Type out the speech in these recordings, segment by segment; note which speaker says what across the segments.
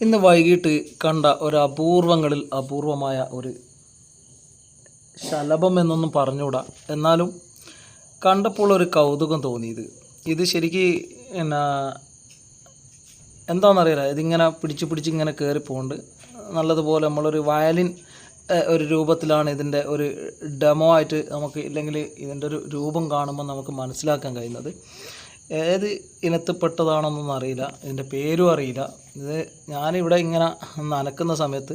Speaker 1: ഇന്ന് വൈകിട്ട് കണ്ട ഒരു അപൂർവങ്ങളിൽ അപൂർവമായ ഒരു ശലഭം എന്നൊന്നും പറഞ്ഞുകൂടാ. എന്നാലും കണ്ടപ്പോൾ ഒരു കൗതുകം തോന്നിയത്. ഇത് ശരിക്ക് എന്നാ എന്താണെന്നറിയില്ല ഇതിങ്ങനെ പിടിച്ച് പിടിച്ച് ഇങ്ങനെ കയറി പോകുന്നുണ്ട് നല്ലതുപോലെ നമ്മളൊരു വയലിൻ ഒരു രൂപത്തിലാണ് ഇതിന്റെ ഒരു ഡെമോ ആയിട്ട് നമുക്ക് ഇല്ലെങ്കിൽ ഇതിന്റെ ഒരു രൂപം കാണുമ്പോൾ നമുക്ക് മനസ്സിലാക്കാൻ കഴിയുന്നത്. ഏത് ഇനത്തിൽപ്പെട്ടതാണെന്നൊന്നും അറിയില്ല. ഇതിന്റെ പേരും അറിയില്ല. ഇത് ഞാനിവിടെ ഇങ്ങനെ നനക്കുന്ന സമയത്ത്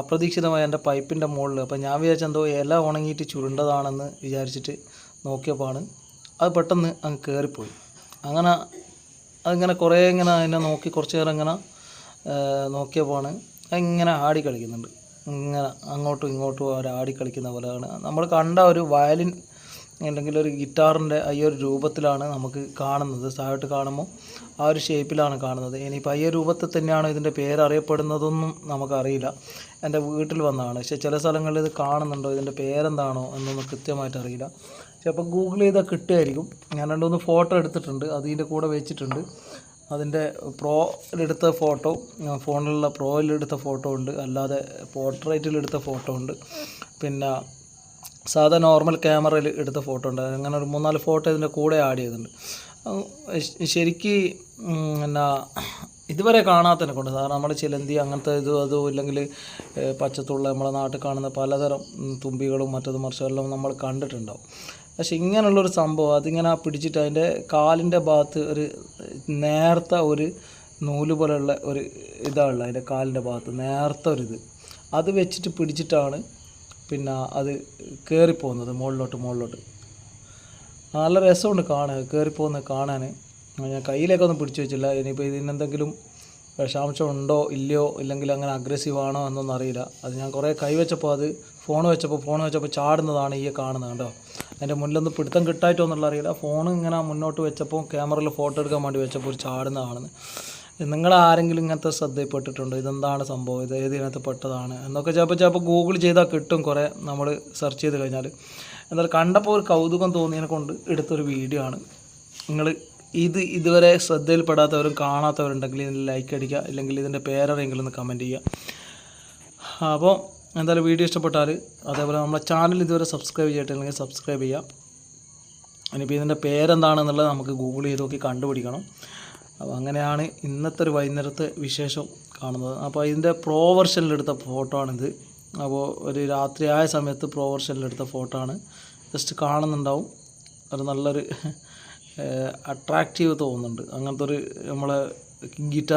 Speaker 1: അപ്രതീക്ഷിതമായ എന്റെ പൈപ്പിന്റെ മുകളിൽ അപ്പോൾ ഞാൻ വിചാരിച്ച എന്തോ ഇല ഉണങ്ങിയിട്ട് ചുരുണ്ടതാണെന്ന് വിചാരിച്ചിട്ട് നോക്കിയപ്പോഴാണ് അത് പെട്ടെന്ന് അങ്ങ് കയറിപ്പോയി അങ്ങനെ അതിങ്ങനെ കുറേ ഇങ്ങനെ അതിനെ നോക്കി കുറച്ച് നേരം ഇങ്ങനെ നോക്കിയപ്പോഴാണ് അതിങ്ങനെ ആടി കളിക്കുന്നുണ്ട്. ഇങ്ങനെ അങ്ങോട്ടും ഇങ്ങോട്ടും അവർ ആടി കളിക്കുന്ന പോലെയാണ്. നമ്മൾ കണ്ട ഒരു വയലിൻ അല്ലെങ്കിൽ ഒരു ഗിറ്റാറിന്റെ ഈ ഒരു രൂപത്തിലാണ് നമുക്ക് കാണുന്നത്. താഴോട്ട് കാണുമ്പോൾ ആ ഒരു ഷേപ്പിലാണ് കാണുന്നത്. ഇനിയിപ്പോൾ ഈ രൂപത്തിൽ തന്നെയാണോ ഇതിന്റെ പേര് അറിയപ്പെടുന്നതൊന്നും നമുക്കറിയില്ല. എന്റെ വീട്ടിൽ വന്നതാണ് പക്ഷേ ചില സ്ഥലങ്ങളിൽ ഇത് കാണുന്നുണ്ടോ? ഇതിന്റെ പേരെന്താണോ എന്നൊന്നും കൃത്യമായിട്ട് അറിയില്ല. അപ്പോൾ ഗൂഗിൾ ചെയ്താൽ കിട്ടുമായിരിക്കും. ഞാൻ രണ്ടുമൂന്ന് ഫോട്ടോ എടുത്തിട്ടുണ്ട്. അതിന്റെ കൂടെ വെച്ചിട്ടുണ്ട്. അതിന്റെ പ്രോയിലെടുത്ത ഫോട്ടോ ഫോണിലുള്ള പ്രോയിലെടുത്ത ഫോട്ടോ ഉണ്ട്. അല്ലാതെ പോർട്രേറ്റിലെടുത്ത ഫോട്ടോ ഉണ്ട്. പിന്നെ സാധാ നോർമൽ ക്യാമറയിൽ എടുത്ത ഫോട്ടോ ഉണ്ട്. അങ്ങനെ ഒരു മൂന്നാൽ ഫോട്ടോ ഇതിന്റെ കൂടെ ആഡ് ചെയ്തിട്ടുണ്ട്. ശരിക്ക് എന്നാ ഇതുവരെ കാണാത്തതിനെ കൊണ്ട് സാധാരണ നമ്മുടെ ചിലന്തി അങ്ങനത്തെ ഇതും അതും ഇല്ലെങ്കിൽ പച്ചത്തുള്ള നമ്മളെ നാട്ടിൽ കാണുന്ന പലതരം തുമ്പികളും മറ്റതും മറിച്ചും എല്ലാം നമ്മൾ കണ്ടിട്ടുണ്ടാവും. പക്ഷെ ഇങ്ങനെയുള്ളൊരു സംഭവം അതിങ്ങനെ പിടിച്ചിട്ട് അതിന്റെ കാലിന്റെ ഭാഗത്ത് ഒരു നേർത്ത ഒരു നൂൽ പോലെയുള്ള ഒരു ഇതാണുള്ളത് അതിന്റെ കാലിന്റെ ഭാഗത്ത് നേർത്ത ഒരു ഇത്. അത് വെച്ചിട്ട് പിടിച്ചിട്ടാണ് പിന്നെ അത് കയറിപ്പോകുന്നത് മുകളിലോട്ട് മുകളിലോട്ട്. നല്ല രസമുണ്ട് കാണാൻ കയറിപ്പോകുന്നത് കാണാൻ. ഞാൻ കയ്യിലേക്കൊന്നും പിടിച്ചു വെച്ചില്ല. ഇനിയിപ്പോൾ ഇതിനെന്തെങ്കിലും വിഷാംശം ഉണ്ടോ ഇല്ലയോ ഇല്ലെങ്കിൽ അങ്ങനെ അഗ്രസീവ് ആണോ എന്നൊന്നും അറിയില്ല. അത് ഞാൻ കുറേ കൈ വെച്ചപ്പോൾ അത് ഫോൺ വെച്ചപ്പോൾ ഫോൺ വെച്ചപ്പോൾ ചാടുന്നതാണ് ഈ കാണുന്നത് കേട്ടോ അതിന്റെ മുന്നിലൊന്നും പിടുത്തം കിട്ടായിട്ടോ എന്നുള്ള അറിയില്ല. ഫോൺ ഇങ്ങനെ മുന്നോട്ട് വെച്ചപ്പോൾ ക്യാമറയിൽ ഫോട്ടോ എടുക്കാൻ വേണ്ടി വെച്ചപ്പോൾ ഒരു ചാടുന്ന കാണുന്നത്. നിങ്ങൾ ആരെങ്കിലും ഇങ്ങനത്തെ ശ്രദ്ധയിൽപ്പെട്ടിട്ടുണ്ടോ? ഇതെന്താണ് സംഭവം? ഇത് ഏത് ഇനത്തിൽ പെട്ടതാണ്? എന്നൊക്കെ ചിലപ്പോൾ ചിലപ്പോൾ ഗൂഗിൾ ചെയ്താൽ കിട്ടും കുറേ നമ്മൾ സെർച്ച് ചെയ്ത് കഴിഞ്ഞാൽ എന്നാൽ കണ്ടപ്പോൾ ഒരു കൗതുകം തോന്നിയതിനെ കൊണ്ട് എടുത്തൊരു വീഡിയോ ആണ്. നിങ്ങൾ ഇത് ഇതുവരെ ശ്രദ്ധയിൽപ്പെടാത്തവരും കാണാത്തവരുണ്ടെങ്കിൽ ഇതിന് ലൈക്ക് അടിക്കുക ഇല്ലെങ്കിൽ ഇതിന്റെ പേരറിയെങ്കിലും ഒന്ന് കമന്റ് ചെയ്യുക. അപ്പോൾ എന്തായാലും വീഡിയോ ഇഷ്ടപ്പെട്ടാൽ അതേപോലെ നമ്മളെ ചാനൽ ഇതുവരെ സബ്സ്ക്രൈബ് ചെയ്തിട്ടില്ലെങ്കിൽ സബ്സ്ക്രൈബ് ചെയ്യുക. ഇനിയിപ്പോൾ ഇതിന്റെ പേരെന്താണെന്നുള്ളത് നമുക്ക് ഗൂഗിൾ ചെയ്ത് നോക്കി കണ്ടുപിടിക്കണം. അപ്പോൾ അങ്ങനെയാണ് ഇന്നത്തെ ഒരു വൈകുന്നേരത്തെ വിശേഷം കാണുന്നത്. അപ്പോൾ ഇതിന്റെ പ്രോ വെർഷനിലെടുത്ത ഫോട്ടോ ആണിത് അപ്പോൾ ഒരു രാത്രിയായ സമയത്ത് പ്രോ വെർഷനിലെടുത്ത ഫോട്ടോ ആണ് ജസ്റ്റ് കാണുന്നുണ്ടാവും. ഒരു നല്ലൊരു അട്രാക്റ്റീവ് തോന്നുന്നുണ്ട്. അങ്ങനത്തെ ഒരു നമ്മളെ ഗിറ്റാർ